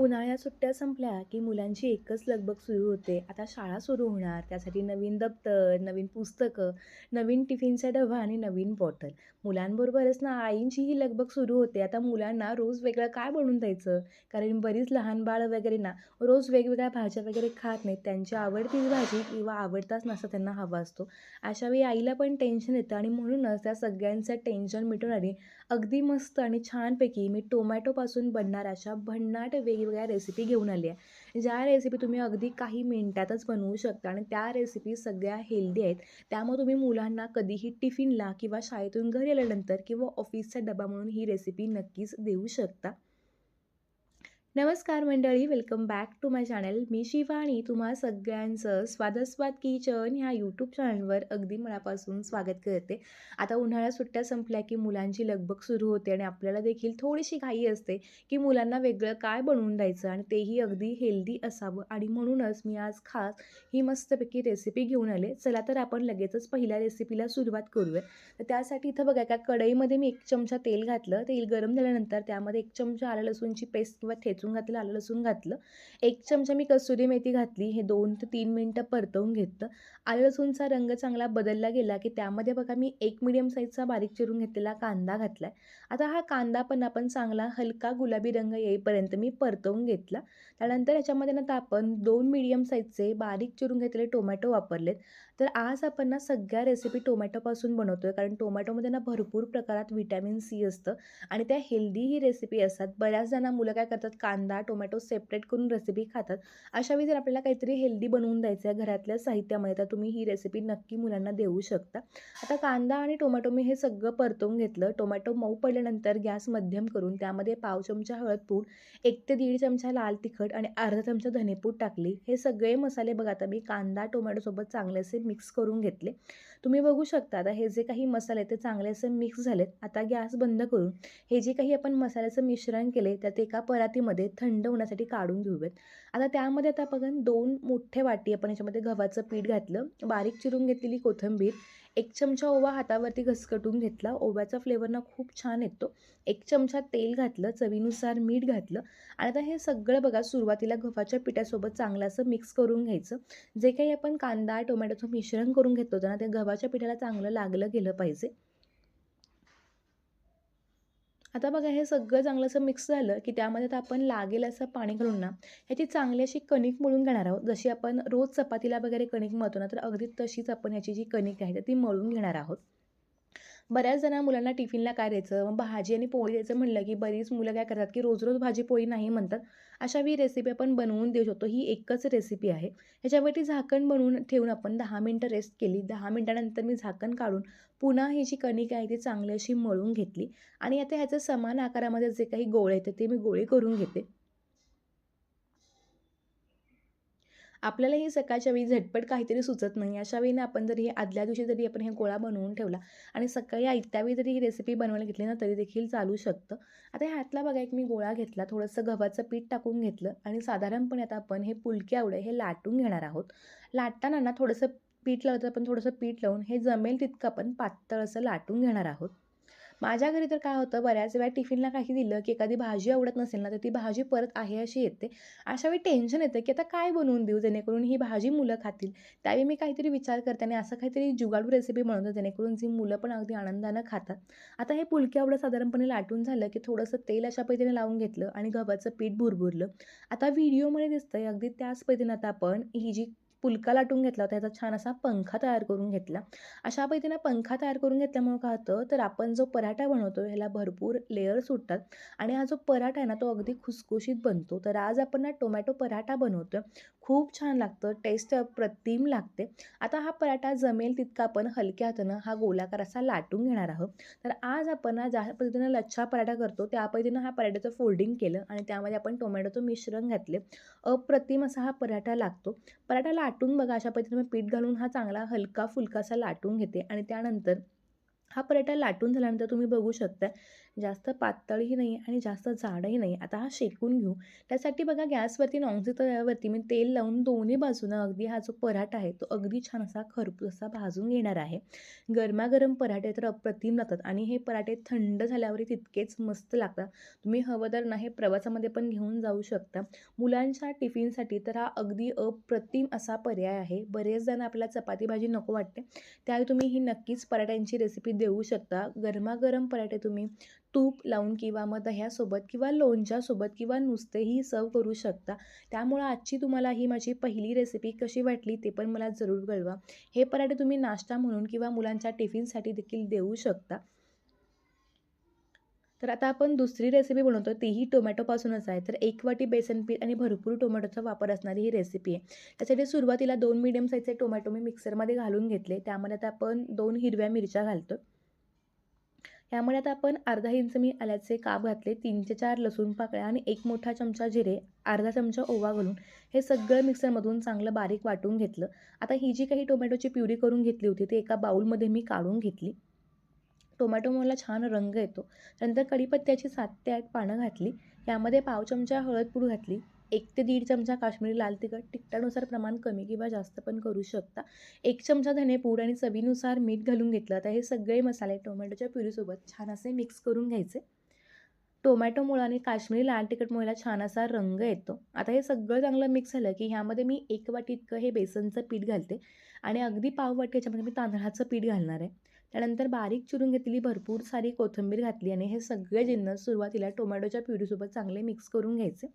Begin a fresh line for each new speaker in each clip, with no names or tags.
उन्हाळ्यात सुट्ट्या संपल्या की मुलांची एकच लगबग सुरू होते. आता शाळा सुरू होणार त्यासाठी नवीन दप्तर नवीन पुस्तकं नवीन टिफिनचा डबा आणि नवीन बॉटल. मुलांबरोबरच ना आईंचीही लगबग सुरू होते. आता मुलांना रोज वेगळं काय बनवून द्यायचं? कारण बरीच लहान बाळं वगैरे ना रोज वेगवेगळ्या भाज्या वगैरे खात नाहीत. त्यांची आवडतीच भाजी किंवा आवडताच नसं त्यांना हवा असतो. अशावेळी आईला पण टेन्शन येतं आणि म्हणूनच त्या सगळ्यांचं टेन्शन मिटवणारी अगदी मस्त आणि छानपैकी मी टोमॅटोपासून बनणार अशा भन्नाट वेगवेगळ्या रेसिपी घेऊन आली आहे. ज्या रेसिपी तुम्ही अगदी काही मिनटातच बनवू शकता आणि त्या रेसिपी सगळ्या हेल्दी आहेत. त्यामुळे तुम्ही मुलांना कधीही टिफिनला किंवा शाळेतून घरी आल्यानंतर किंवा ऑफिसचा डबा म्हणून ही रेसिपी नक्कीच देऊ शकता. नमस्कार मंडळी welcome back to my channel मी शिवानी तुम्हा सगळ्यांचं स्वादस्वाद किचन ह्या यूट्यूब चॅनलवर अगदी मनापासून स्वागत करते. आता उन्हाळ्या सुट्ट्या संपल्या की मुलांची लगबग सुरू होते आणि आपल्याला देखील थोडीशी घाई असते की मुलांना वेगळं काय बनवून द्यायचं आणि तेही अगदी हेल्दी असावं. आणि म्हणूनच मी आज खास ही मस्तपैकी रेसिपी घेऊन आले. चला तर आपण लगेचच पहिल्या रेसिपीला सुरुवात करूया. तर त्यासाठी इथं बघा का कढईमध्ये मी एक चमचा तेल घातलं. तेल गरम झाल्यानंतर त्यामध्ये एक चमचा आलं लसूणची पेस्ट किंवा ठेचून घातलं आलं लसूण घातलं. एक चमचा मी कसुरी मेथी घातली हे दोन ते तीन मिनटं परतवून घेतलं. आलं लसूणचा रंग चांगला बदलला गेला की त्यामध्ये बघा मी एक मिडियम साईजचा बारीक चिरून घेतलेला कांदा घातला आहे आता हा कांदा पण आपण चांगला हलका गुलाबी रंग येईपर्यंत मी परतवून घेतला. त्यानंतर याच्यामध्ये ना आपण दोन मिडियम साईजचे बारीक चिरून घेतलेले टोमॅटो वापरलेत. तर आज आपण ना सगळ्या रेसिपी टोमॅटोपासून बनवतो आहे कारण टोमॅटोमध्ये ना भरपूर प्रकारात व्हिटॅमिन सी असतं आणि त्या हेल्दी ही रेसिपी असतात. बऱ्याच जणं मुलं काय करतात कांदा टोमॅटो सेपरेट करून रेसिपी खातात. अशावेळी जर आपल्याला काहीतरी हेल्दी बनवून द्यायचं आहे घरातल्या साहित्यामध्ये तर तुम्ही ही रेसिपी नक्की मुलांना देऊ शकता. आता कांदा आणि टोमॅटो मी हे सगळं परतवून घेतलं. टोमॅटो मऊ पडल्यानंतर गॅस मध्यम करून त्यामध्ये पाव चमचा हळद पूड एक ते दीड चमचा लाल तिखट आणि अर्धा चमचा धनेपूड टाकली. हे सगळे मसाले बघा आता मी कांदा टोमॅटोसोबत चांगले असे मिक्स करून घेतले. तुम्ही बघू शकता आता हे जे काही मसाले ते चांगले असे मिक्स झालेत. आता गॅस बंद करून हे जे काही आपण मसाल्याचं मिश्रण केले त्यात एका परातीमध्ये थंड होण्यासाठी काढून घेऊयात. आता त्यामध्ये आता बघा दोन मोठे वाटी आपण याच्यामध्ये गव्हाचं पीठ घातलं. बारीक चिरून घेतलेली कोथिंबीर. एक चमचा ओवा हातावरती घसकटून घेतला. ओव्याचा फ्लेवर ना खूप छान येतो. एक चमचा तेल घातलं चवीनुसार मीठ घातलं. आणि आता हे सगळं बघा सुरुवातीला गव्हाच्या पिठासोबत चांगलं असं मिक्स करून घ्यायचं. जे काही आपण कांदा टोमॅटोचं मिश्रण करून घेतो ना ते गव्हाच्या पिठाला चांगलं लागलं गेलं पाहिजे. आता बघा हे सगळं चांगलं असं मिक्स झालं की त्यामध्ये आता आपण लागेल असं पाणी घालून ना ह्याची चांगली अशी कणिक मळून घेणार आहोत. जशी आपण रोज चपातीला वगैरे कणिक मळतो ना तर अगदी तशीच आपण ह्याची जी कणिक आहे ती मळून घेणार आहोत. बऱ्याच जणा मुलांना टिफिनला काय द्यायचं? मग भाजी आणि पोळी द्यायचं म्हणलं की बरीच मुलं काय करतात की रोज रोज भाजी पोळी नाही म्हणतात. अशा ही रेसिपी आपण बनवून देऊ शकतो. ही एकच रेसिपी आहे. ह्याच्यावरती झाकण बनवून ठेवून आपण दहा मिनटं रेस्ट केली. दहा मिनटानंतर मी झाकण काढून पुन्हा ही जी कणिक आहे ती चांगली अशी मळून घेतली. आणि आता ह्याचं समान आकारामध्ये जे काही गोळे आहेत ते मी गोळे करून घेते. आपल्याला हे सकाळच्या वेळी झटपट काहीतरी सुचत नाही. अशा वेळीने आपण जरी हे आदल्या दिवशी जरी आपण हे गोळा बनवून ठेवला आणि सकाळी आयत्या वेळी जरी ही रेसिपी बनवायला घेतली ना तरी देखील चालू शकतं. आता ह्यातला बघा एक मी गोळा घेतला थोडंसं गव्हाचं पीठ टाकून घेतलं आणि साधारणपणे आता आपण हे पुलके आवडे हे लाटून घेणार आहोत. लाटताना ना थोडंसं पीठ लावतं आपण थोडंसं पीठ लावून हे जमेल तितकं आपण पातळ असं लाटून घेणार आहोत. माझ्या घरी तर काय होतं बऱ्याच वेळा टिफिनला काही दिलं की एखादी भाजी आवडत नसेल ना तर ती भाजी परत आहे अशी येते. अशा वेळी टेन्शन येतं की आता काय बनवून देऊ जेणेकरून ही भाजी मुलं खातील. त्यावेळी मी काहीतरी विचार करते आणि असं काहीतरी जुगाडू रेसिपी बनवतो जेणेकरून जी मुलं पण अगदी आनंदानं खातात. आता हे पुलके आवडं साधारणपणे लाटून झालं की थोडंसं तेल अशा पद्धतीने लावून घेतलं आणि गव्हाचं पीठ भुरभुरलं. आता व्हिडिओमध्ये दिसतंय अगदी त्याच पद्धतीने आता आपण ही जी पुलका लाटून घेतला होता. त्याचा छान असा पंखा तयार करून घेतला. अशा पद्धतीनं पंखा तयार करून घेतल्यामुळं काय होतं? तर आपण जो पराठा बनवतो ह्याला भरपूर लेअर सुटतात आणि हा जो पराठा आहे ना तो अगदी खुसखुशीत बनतो. तर आज आपण ना टोमॅटो पराठा बनवतो खूप छान लागतं. टेस्ट अप्रतिम लागते. आता हा पराठा जमेल तितका आपण हलक्या हातानं हा गोलाकार असा लाटून घेणार आहोत. तर आज आपण ना ज्या पद्धतीनं लच्छा पराठा करतो त्या पद्धतीनं हा पराठ्याचं फोल्डिंग केलं आणि त्यामध्ये आपण टोमॅटोचं मिश्रण घातले. अप्रतिम असा हा पराठा लागतो. पराठा लाटून बघा अशा पद्धतीने पीठ घालून हा चांगला हलका फुलकासा लाटून घेते. आणि त्यानंतर हा पराठा लाटून झाल्यानंतर तुम्ही बघू शकता जास्त पातळही नाही आणि जास्त जाडही नाही. आता हा शेकून घेऊ. त्यासाठी बघा गॅसवरती नॉनस्टिक तव्यावरती मी तेल लावून दोन्ही बाजूनं अगदी हा जो पराठा आहे तो अगदी छान असा खरपूस असा भाजून घेणार आहे. गरमागरम पराठे तर अप्रतिम लागतात आणि हे पराठे थंड झाल्यावरही तितकेच मस्त लागतात. तुम्ही हवं तर ना हे प्रवासामध्ये पण घेऊन जाऊ शकता. मुलांच्या टिफिनसाठी तर हा अगदी अप्रतिम असा पर्याय आहे. बरेच जण आपल्याला चपाती भाजी नको वाटते. त्यावेळी तुम्ही ही नक्कीच पराठ्यांची रेसिपी देऊ शकता. गरमागरम पराठे तुम्ही तूप लावून किंवा मग दह्यासोबत किंवा लोणच्यासोबत किंवा नुसतेही सर्व करू शकता. त्यामुळं आजची तुम्हाला ही माझी पहिली रेसिपी कशी वाटली ते पण मला जरूर कळवा. हे पराठे तुम्ही नाश्ता म्हणून किंवा मुलांच्या टिफिनसाठी देखील देऊ शकता. तर आता आपण दुसरी रेसिपी बनवतो. तीही टोमॅटोपासूनच आहे. तर एक वाटी बेसन पीठ आणि भरपूर टोमॅटोचा वापर असणारी ही रेसिपी आहे. त्यासाठी सुरुवातीला दोन मिडियम साईजचे टोमॅटो मी मिक्सरमध्ये घालून घेतले. त्यामध्ये आता आपण दोन हिरव्या मिरच्या घालतो यामुळे आता आपण अर्धा इंच मी आल्याचे काप घातले तीन ते चार लसूण पाकळ्या आणि एक मोठा चमचा जिरे अर्धा चमचा ओवा घालून हे सगळं मिक्सरमधून चांगलं बारीक वाटून घेतलं. आता ही जी काही टोमॅटोची प्युरी करून घेतली होती ती एका बाऊलमध्ये मी काढून घेतली. टोमॅटो मला छान रंग येतो. नंतर कढीपत्त्याची सात ते आठ पानं घातली. यामध्ये पाव चमचा हळद पूड घातली. एक ते दीड चमचा काश्मीरी लाल तिखट तिखटानुसार प्रमाण कमी किंवा जास्त पण करू शकता. एक चमचा धनेपूड आणि चवीनुसार मीठ घालून घेतलं तर हे सगळे मसाले टोमॅटोच्या प्युरीसोबत छान असे मिक्स करून घ्यायचे. टोमॅटोमुळं आणि काश्मीरी लाल तिखटमुळेला छान असा रंग येतो. आता हे सगळं चांगलं मिक्स झालं की ह्यामध्ये मी एक वाटी इतकं हे बेसनचं पीठ घालते. आणि अगदी पाव वाटी याच्यामध्ये मी तांदळाचं पीठ घालणार आहे. त्यानंतर बारीक चिरून घेतलेली भरपूर सारी कोथिंबीर घातली आणि हे सगळे जिन्नस सुरुवातीला टोमॅटोच्या प्युरीसोबत चांगले मिक्स करून घ्यायचे.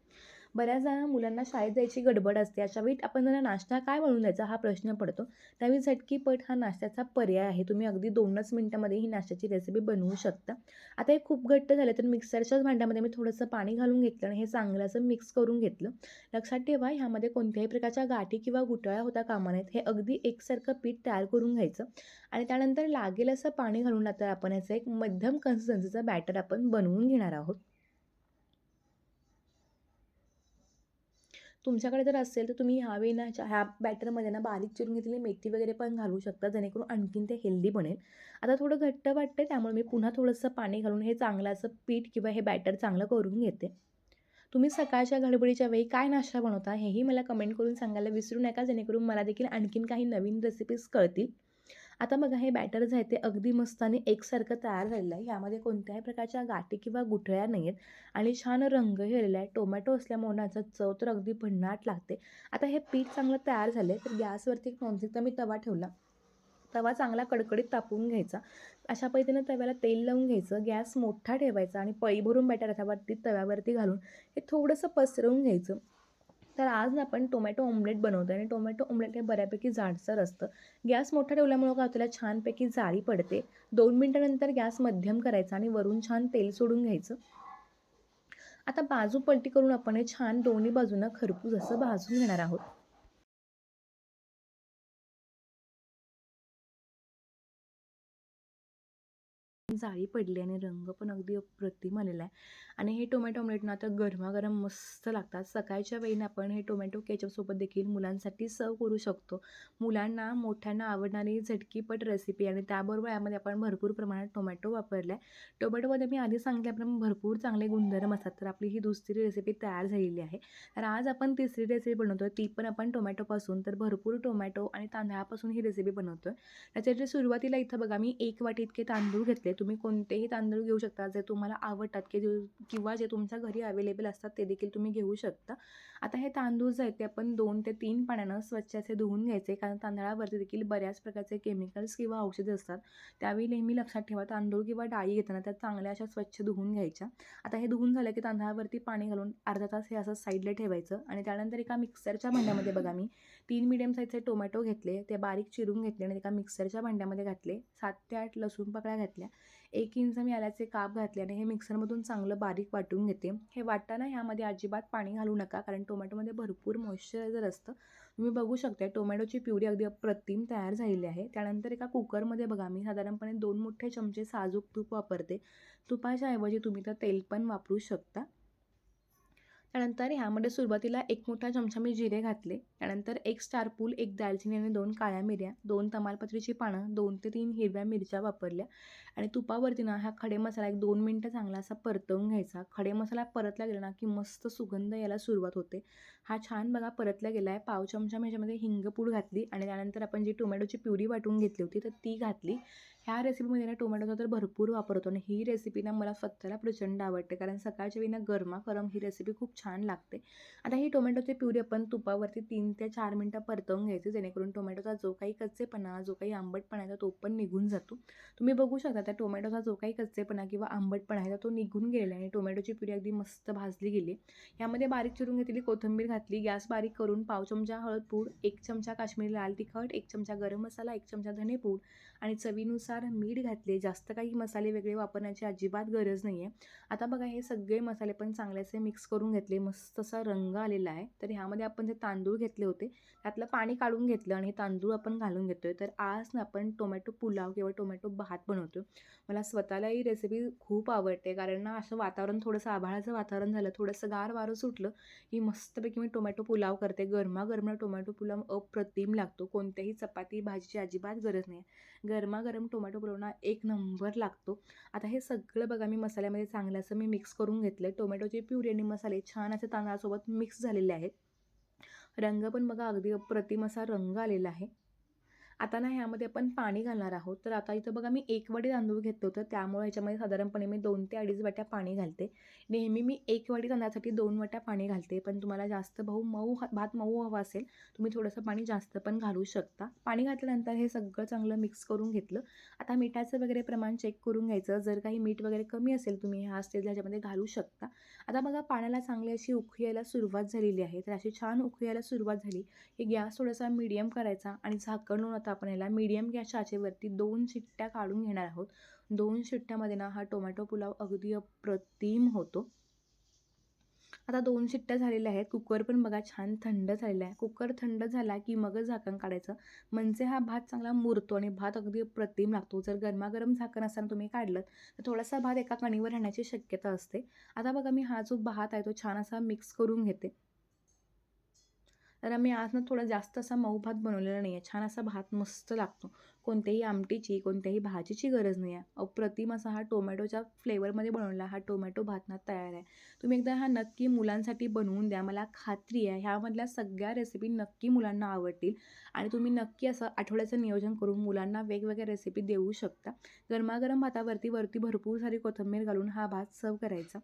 बऱ्याच जणांना मुलांना शाळेत जायची गडबड असते. अशा वेळी आपण त्यांना नाश्ता काय बनवून द्यायचा हा प्रश्न पडतो. त्यावेळी झटकीपट हा नाश्त्याचा पर्याय आहे. तुम्ही अगदी दोनच मिनटामध्ये ही नाश्त्याची रेसिपी बनवू शकता. आता हे खूप घट्ट झालं तर मिक्सरच्याच भांड्यामध्ये मी थोडंसं पाणी घालून घेतलं आणि हे चांगलं असं मिक्स करून घेतलं. लक्षात ठेवा ह्यामध्ये कोणत्याही प्रकारच्या गाठी किंवा गुटळ्या होता कामा नयेत. हे अगदी एकसारखं पीठ तयार करून घ्यायचं. आणि त्यानंतर लागेल असं पाणी घालून आता आपण याचं एक मध्यम कन्सिस्टन्सीचं बॅटर आपण बनवून घेणार आहोत. तुमच्याकडे जर असेल तर तुम्ही ह्यावेळी ना ह्या बॅटरमध्ये ना बारीक चिरून घेतलेली मेथी वगैरे पण घालू शकता जेणेकरून आणखीन ते हेल्दी बनेल. आता थोडं घट्ट वाटतं त्यामुळे मी पुन्हा थोडंसं पाणी घालून हे चांगलं असं पीठ किंवा हे बॅटर चांगलं करून घेते. तुम्ही सकाळच्या गडबडीच्या वेळी काय नाश्ता बनवता हेही मला कमेंट करून सांगायला विसरू नका जेणेकरून मला देखील आणखीन काही नवीन रेसिपीज कळतील. आता बघा हे बॅटर जे आहे ते अगदी मस्त आणि एकसारखं तयार झालेलं आहे. यामध्ये कोणत्याही प्रकारच्या गाठी किंवा गुठळ्या नाही आहेत आणि छान रंग गेलेला आहे. टोमॅटो असल्यामुळे याचा चव तर अगदी भन्नाट लागते. आता हे पीठ चांगलं तयार झालं आहे तर गॅसवरती एक नॉनस्टिकचा मी तवा ठेवला. तवा चांगला कडकडीत तापवून घ्यायचा. अशा पद्धतीनं तव्याला तेल लावून घ्यायचं गॅस मोठा ठेवायचा आणि पळी भरून बॅटर त्यावरती तव्यावरती घालून हे थोडंसं पसरवून घ्यायचं. तर आज ना आपण टोमॅटो ऑमलेट बनवतो आणि टोमॅटो ऑमलेट हे बऱ्यापैकी जाडसर असतं. गॅस मोठा ठेवल्यामुळं का त्याला छानपैकी जाळी पडते. दोन मिनटानंतर गॅस मध्यम करायचा आणि वरून छान तेल सोडून घ्यायचं. आता बाजू पलटी करून आपण हे छान दोन्ही बाजूनं खरपूस असं भाजून घेणार आहोत. जाळी पडली आणि रंग पण अगदी अप्रतिम आलेला आहे. आणि हे टोमॅटो ऑमलेट ना आता गरमागरम मस्त लागतात. सकाळच्या वेळी आपण हे टोमॅटो केचपसोबत देखील मुलांसाठी सर्व करू शकतो. मुलांना मोठ्यांना आवडणारी झटकीपट रेसिपी आणि त्याबरोबर यामध्ये आपण भरपूर प्रमाणात टोमॅटो वापरला आहे. टोमॅटोमध्ये मी आधी सांगितल्याप्रमाणे भरपूर चांगले गुणधर्म असतात तर आपली ही दुसरी रेसिपी तयार झालेली आहे. तर आज आपण तिसरी रेसिपी बनवतो ती पण आपण टोमॅटोपासून तर भरपूर टोमॅटो आणि तांदळापासून ही रेसिपी बनवतो आहे त्याच्या सुरुवातीला इथं बघा मी एक वाटी इतके तांदूळ घेतले तुम्ही कोणतेही तांदूळ घेऊ शकता जे तुम्हाला आवडतात की किंवा जे तुमच्या घरी अवेलेबल असतात ते देखील तुम्ही घेऊ शकता. आता हे तांदूळ जे आहेत ते आपण दोन ते तीन पाण्यानं स्वच्छ असे धुवून घ्यायचे. कारण तांदळावरती देखील बऱ्याच प्रकारचे केमिकल्स किंवा औषधे असतात. त्यावेळी नेहमी लक्षात ठेवा तांदूळ किंवा डाळी घेताना त्या चांगल्या अशा स्वच्छ धुवून घ्यायच्या. आता हे धुवून झालं की तांदळावरती पाणी घालून अर्धा तास हे असं साईडला ठेवायचं. आणि त्यानंतर एका मिक्सरच्या भांड्यामध्ये बघा मी तीन मिडियम साईजचे टोमॅटो घेतले ते बारीक चिरून घेतले आणि एका मिक्सरच्या भांड्यामध्ये घातले. सात ते आठ लसूण पकड्या घातल्या. एक इंच मी आल्याचे काप घातले आणि हे मिक्सरमधून चांगलं बारीक वाटून घेते. हे वाटताना ह्यामध्ये अजिबात पाणी घालू नका कारण टोमॅटोमध्ये भरपूर मॉइश्चरायझर असतं. तुम्ही बघू शकता टोमॅटोची प्युरी अगदी अप्रतिम तयार झालेली आहे. त्यानंतर एका कुकरमध्ये बघा मी साधारणपणे दोन मोठे चमचे साजूक तूप वापरते. तुपाच्या ऐवजी तुम्ही तर तेल पण वापरू शकता. त्यानंतर ह्यामध्ये सुरुवातीला एक मोठा चमचा मी जिरे घातले. त्यानंतर एक स्टारपूल एक दालचिनी आणि दोन काळ्या मिऱ्या दोन तमालपत्रीची पानं दोन ते तीन हिरव्या मिरच्या वापरल्या. आणि तुपावरती ना हा खडे मसाला एक दोन मिनटं चांगला असा परतवून घ्यायचा. खडे मसाला परतला गेला ना की मस्त सुगंध याला सुरुवात होते. हा छान बघा परतला गेला आहे पाव चमचा मी ह्याच्यामध्ये हिंगपूड घातली आणि त्यानंतर आपण जी टोमॅटोची प्युरी वाटून घेतली होती तर ती घातली. ह्या रेसिपीमध्ये ना टोमॅटोचा तर भरपूर वापरतो आणि ही रेसिपी ना मला स्वतःला प्रचंड आवडते. कारण सकाळच्या वेळी ना गरमागरम ही रेसिपी खूप छान लागते. आता ही टोमॅटोची प्युरी आपण तुपावरती तीन ते चार मिनटं परतवून घ्यायची. जेणेकरून टोमॅटोचा जो काही कच्चेपणा जो काही आंबटपणा आहे तो पण निघून जातो. तुम्ही बघू शकता त्या टोमॅटोचा जो काही कच्चेपणा किंवा आंबटपणा आहे तो निघून गेलेला आहे. आणि टोमॅटोची प्युरी अगदी मस्त भाजली गेली यामध्ये बारीक चिरून घेतलेली कोथिंबीर घातली. गॅस बारीक करून पाव चमचा हळद पूड एक चमचा काश्मीरी लाल तिखट एक चमचा गरम मसाला एक चमचा धनेपूड आणि चवीनुसार मीठ घातले जास्त काही मसाले वेगळे वापरण्याची अजिबात गरज नाही आहे आता बघा हे सगळे मसाले पण चांगल्याचे मिक्स करून घेतले मस्त असा रंग आलेला आहे. तर ह्यामध्ये आपण जे तांदूळ घेतले होते त्यातलं पाणी काढून घेतलं आणि हे तांदूळ आपण घालून घेतोय. तर आज ना आपण टोमॅटो पुलाव किंवा टोमॅटो भात बनवतो मला स्वतःला ही रेसिपी खूप आवडते कारण ना असं वातावरण थोडंसं आभाळाचं वातावरण झालं थोडंसं गार वारं सुटलं की मस्तपैकी मी टोमॅटो पुलाव करते. गरमागरम टोमॅटो पुलाव अप्रतिम लागतो. कोणत्याही चपाती भाजीची अजिबात गरज नाही गरमागरम टोमॅटो पुलाव एक नंबर लागतो. आता हे सगळं बघा मी मसाल्यामध्ये चांगलं असं मी मिक्स करून घेतलं आहे टोमॅटोचे प्युरी आणि मसाले छान असे तांदळासोबत मिक्स झालेले आहेत. रंग पण बघा अगदी प्रतिमसा रंग आलेला आहे. आता ना ह्यामध्ये आपण पाणी घालणार आहोत. तर आता इथं बघा मी एक वाटी तांदूळ घेतलं होतं. त्यामुळे ह्याच्यामध्ये साधारणपणे मी दोन ते अडीच वाट्या पाणी घालते. नेहमी मी एक वाटी तांदळासाठी दोन वाट्या पाणी घालते. पण तुम्हाला जास्त भाऊ मऊ भात मऊ हवा असेल तुम्ही थोडंसं पाणी जास्त पण घालू शकता. पाणी घातल्यानंतर हे सगळं चांगलं मिक्स करून घेतलं. आता मिठाचं वगैरे प्रमाण चेक करून घ्यायचं. जर काही मीठ वगैरे कमी असेल तुम्ही ह्या स्टेजला ह्याच्यामध्ये घालू शकता. आता बघा पाण्याला चांगली अशी उकळी सुरुवात झालेली आहे. तर अशी छान उखळायला सुरुवात झाली. की गॅस थोडासा मीडियम करायचा आणि झाकण आता आपण याला मीडियम गॅस आचेवरती दोन शिट्ट्या काढून घेणार आहोत. दोन शिट्ट्यामध्ये ना हा टोमॅटो पुलाव अगदी अप्रतिम होतो. आता दोन शिट्ट्या झालेल्या आहेत. कुकर पण बघा छान थंड झालेला आहे. कुकर थंड झाला की मगच झाकण काढायचं. म्हणजे हा भात चांगला मुरतो आणि भात अगदी अप्रतिम लागतो. जर गरमागरम झाकण असताना तुम्ही काढलं तर थोडासा भात एका कणीवर राहण्याची शक्यता असते. आता बघा मी हा जो भात आहे तो छान असा मिक्स करून घेते. तर आम्ही आज ना थोडा जास्त असा मऊ भात बनवलेला नाही आहे छान असा भात मस्त लागतो. कोणत्याही आमटीची कोणत्याही भाजीची गरज नाही आहे अप्रतिम असा हा टोमॅटोच्या फ्लेवरमध्ये बनवलेला हा टोमॅटो भात ना तयार आहे. तुम्ही एकदा हा नक्की मुलांसाठी बनवून द्या. मला खात्री आहे ह्यामधल्या सगळ्या रेसिपी नक्की मुलांना आवडतील. आणि तुम्ही नक्की असं आठवड्याचं नियोजन करून मुलांना वेगवेगळ्या रेसिपी देऊ शकता. गरमागरम भातावरती वरती भरपूर सारी कोथिंबीर घालून हा भात सर्व करायचा.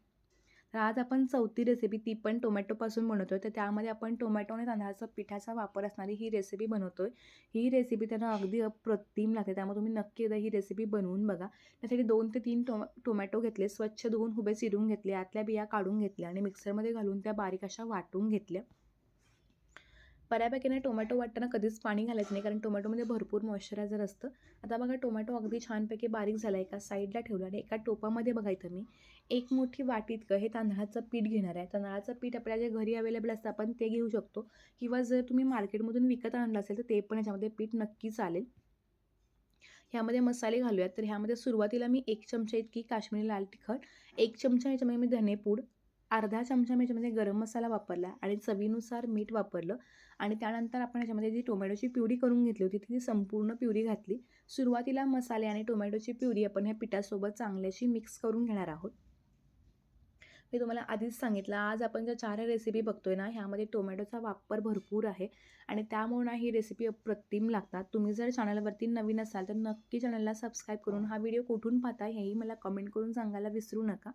तर आज आपण चौथी रेसिपी ती पण टोमॅटोपासून बनवतो आहे तर त्यामध्ये आपण टोमॅटो आणि तांदळाचा पिठाचा वापर असणारी ही रेसिपी बनवतो आहे ही रेसिपी त्यांना अगदी अप्रतिम लागते. त्यामुळे तुम्ही नक्की एकदा ही रेसिपी बनवून बघा. त्यासाठी दोन ते तीन टोमॅ टोमॅटो घेतले स्वच्छ धुवून उभे चिरून घेतले आतल्या बिया काढून घेतल्या आणि मिक्सरमध्ये घालून त्या बारीक अशा वाटून घेतल्या. बऱ्यापैकी नाही टोमॅटो वाटताना कधीच पाणी घालायचं नाही कारण टोमॅटोमध्ये भरपूर मॉइश्चरायझर असतं. आता बघा टोमॅटो अगदी छानपैकी बारीक झाला एका साईडला ठेवला आणि एका टोपामध्ये बघायचं मी एक मोठी वाटी इतकं हे तांदळाचं पीठ घेणार आहे. तांदळाचं पीठ आपल्या जे घरी अवेलेबल असतं आपण ते घेऊ शकतो. किंवा जर तुम्ही मार्केटमधून विकत आणलं असेल तर ते पण याच्यामध्ये पीठ नक्की चालेल. ह्यामध्ये मसाले घालूयात. तर ह्यामध्ये सुरुवातीला मी एक चमचा इतकी काश्मीरी लाल तिखट एक चमचा ह्याच्यामध्ये मी धनेपूड अर्धा चमचा मी याच्यामध्ये गरम मसाला वापरला आणि चवीनुसार मीठ वापरलं. आणि त्यानंतर आपण ह्याच्यामध्ये जी टोमॅटोची प्युरी करून घेतली होती ती संपूर्ण प्युरी घातली. सुरुवातीला मसाले आणि टोमॅटोची प्युरी आपण ह्या पिठासोबत चांगल्याशी मिक्स करून घेणार आहोत. मी तुम्हाला आधीच सांगितलं आज आपण ज्या चार रेसिपी बघतोय ना ह्यामध्ये टोमॅटोचा वापर भरपूर आहे आणि त्यामुळे ना ही रेसिपी अप्रतिम लागतात. तुम्ही जर चॅनलवरती नवीन असाल तर नक्की चॅनलला सबस्क्राईब करून हा व्हिडिओ कुठून पाहता हेही मला कमेंट करून सांगायला विसरू नका.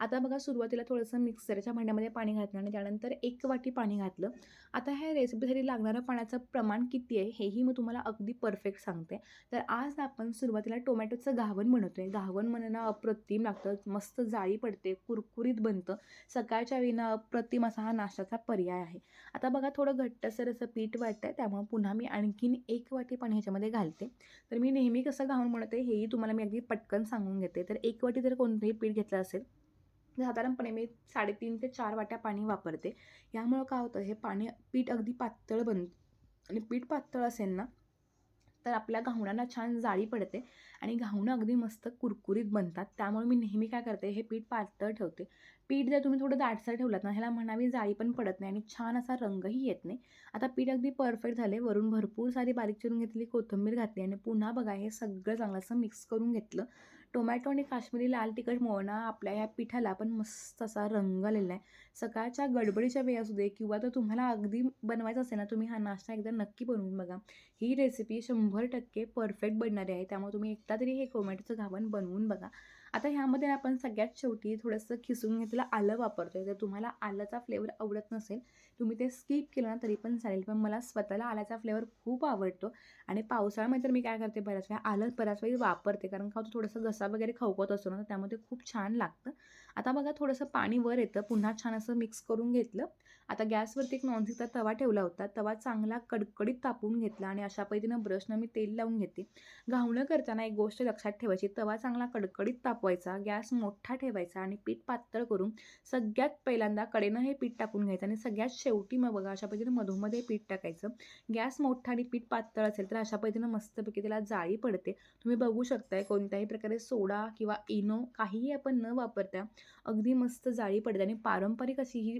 आता बघा सुरुवातीला थोडंसं मिक्सरच्या भांड्यामध्ये पाणी घातलं आणि त्यानंतर एक वाटी पाणी घातलं. आता ह्या रेसिपीसाठी लागणारं पाण्याचं प्रमाण किती आहे हेही मी तुम्हाला अगदी परफेक्ट सांगते. तर आज आपण सुरुवातीला टोमॅटोचं घावण बनवतो आहे घावण म्हणणं अप्रतिम लागतं. मस्त जाळी पडते कुरकुरीत बनतं. सकाळच्या वेळीनं अप्रतिम असा हा नाश्त्याचा पर्याय आहे. आता बघा थोडं घट्टसर असं पीठ वाटतं आहे त्यामुळे पुन्हा मी आणखीन एक वाटी पाणी ह्याच्यामध्ये घालते. तर मी नेहमी कसं घावण बनवते हेही तुम्हाला मी अगदी पटकन सांगून घेते. तर एक वाटी जर कोणतंही पीठ घेतलं असेल साधारणपणे मी साडेतीन ते चार वाट्या पाणी वापरते. यामुळं काय होतं हे पाणी पीठ अगदी पातळ बनतं आणि पीठ पातळ असेल ना तर आपल्या घावणांना छान जाळी पडते आणि घावणं अगदी मस्त कुरकुरीत बनतात. त्यामुळे मी नेहमी काय करते हे पीठ पातळ ठेवते. पीठ जर तुम्ही थोडं दाटसर ठेवलात ना ह्याला म्हणावी जाळी पण पडत नाही आणि छान असा रंगही येत नाही. आता पीठ अगदी परफेक्ट झाले वरून भरपूर सारी बारीक चिरून घेतली कोथिंबीर घातली आणि पुन्हा बघा हे सगळं चांगलं असं मिक्स करून घेतलं. टोमॅटो आणि काश्मीरी लाल तिखट मोहना आपल्या ह्या पिठाला पण मस्त असा रंग आलेला आहे. सकाळच्या गडबडीच्या वेळ असू दे किंवा तर तुम्हाला अगदी बनवायचं असेल ना तुम्ही हा नाश्ता एकदा नक्की बनवून बघा. ही रेसिपी शंभर टक्के परफेक्ट बनणारी आहे. त्यामुळे तुम्ही एकदा तरी हे टोमॅटोचं घावण बनवून बघा. आता ह्यामध्ये आपण सगळ्यात शेवटी थोडंसं खिसून घेतलेलं आलं वापरतोय जर तुम्हाला आल्याचा फ्लेवर आवडत नसेल तुम्ही ते स्किप केलं ना तरी पण चालेल. पण मला स्वतःला आल्याचा फ्लेवर खूप आवडतो आणि पावसाळ्यामध्ये तर मी काय करते बऱ्याच वेळा आलं बऱ्याच वेळी वापरते. कारण का तो थोडंसं घसा वगैरे खवकत असतो ना तर त्यामध्ये खूप छान लागतं. आता बघा थोडंसं पाणी वर येतं. पुन्हा छान असं मिक्स करून घेतलं. आता गॅसवरती एक नॉनस्टिकचा तवा ठेवला होता. तवा चांगला कडकडीत तापून घेतला आणि अशा पद्धतीनं ब्रशनं मी तेल लावून घेते. घावणं करताना एक गोष्ट लक्षात ठेवायची. तवा चांगला कडकडीत तापवायचा गॅस मोठा ठेवायचा आणि पीठ पातळ करून सगळ्यात पहिल्यांदा कडेनं हे पीठ टाकून घ्यायचं आणि सगळ्यात शेवटी मग बघा अशा पद्धतीनं मधोमध्ये पीठ टाकायचं. गॅस मोठा आणि पीठ पातळ असेल तर अशा पद्धतीनं मस्तपैकी त्याला जाळी पडते. तुम्ही बघू शकताय कोणत्याही प्रकारे सोडा किंवा इनो काहीही आपण न वापरता अगदी मस्त जाळी पडते आणि पारंपरिक अशी ही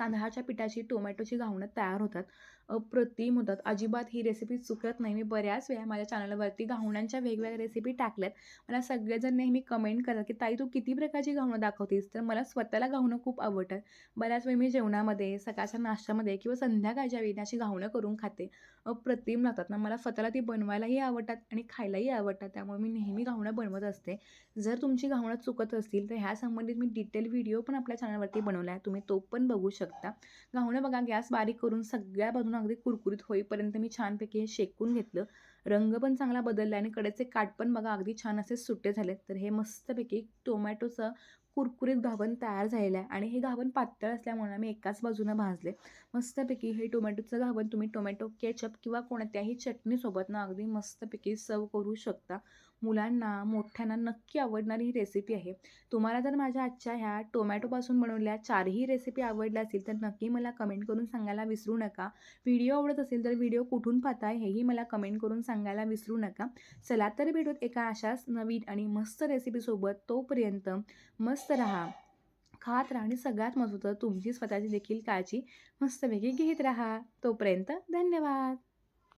तांदळाच्या पिठाची टोमॅटोची घावणं तयार होतात. अप्रतिम होतात. अजिबात ही रेसिपी चुकत नाही. मी बऱ्याच वेळा माझ्या चॅनलवरती घावण्यांच्या वेगवेगळ्या रेसिपी टाकल्यात. मला सगळेजण नेहमी कमेंट करतात की ताई तू किती प्रकारची घावणं दाखवतेस? तर मला स्वतःला घावणं खूप आवडतात बऱ्याच वेळी मी जेवणामध्ये सकाळच्या नाश्त्यामध्ये किंवा संध्याकाळच्या वेळी अशी घावणं करून खाते. अप्रतिम लागतात ना मला स्वतःला ती बनवायलाही आवडतात आणि खायलाही आवडतात. त्यामुळे मी नेहमी घावणं बनवत असते. जर तुमची घावणं चुकत असतील तर ह्या संबंधित मी डिटेल व्हिडिओ पण आपल्या चॅनलवरती बनवला आहे तुम्ही तो पण बघू शकता. घावणं बघा गॅस बारीक करून सगळ्या बाजून अगदी कुरकुरीत होईपर्यंत मी छानपैकी हे शेकून घेतलं. रंग पण चांगला बदलला आणि कडेचे काट पण बघा अगदी छान असे सुट्टे झाले तर हे मस्तपैकी टोमॅटोचं कुरकुरीत घावण तयार झालेलं आहे आणि हे घावण पातळ असल्यामुळे मी एकाच बाजूनं भाजले. मस्तपैकी हे टोमॅटोचं घावण तुम्ही टोमॅटो केचप किंवा कोणत्याही चटणीसोबत ना अगदी मस्तपैकी सर्व करू शकता. मुलांना मोठ्यांना नक्की आवडणारी ही रेसिपी आहे. तुम्हाला जर माझ्या आजच्या ह्या टोमॅटोपासून बनवलेल्या चारही रेसिपी आवडल्या असतील तर नक्की मला कमेंट करून सांगायला विसरू नका. व्हिडिओ आवडत असेल तर व्हिडिओ कुठून पाहताय हेही मला कमेंट करून सांगायला विसरू नका. चला तर भेटूत एका अशाच नवीन आणि मस्त रेसिपीसोबत तोपर्यंत मस्त राहा. खात राहा आणि सगळ्यात महत्त्वाचं तुमची स्वतःची देखील काळजी मस्तपैकी घेत राहा. तोपर्यंत धन्यवाद.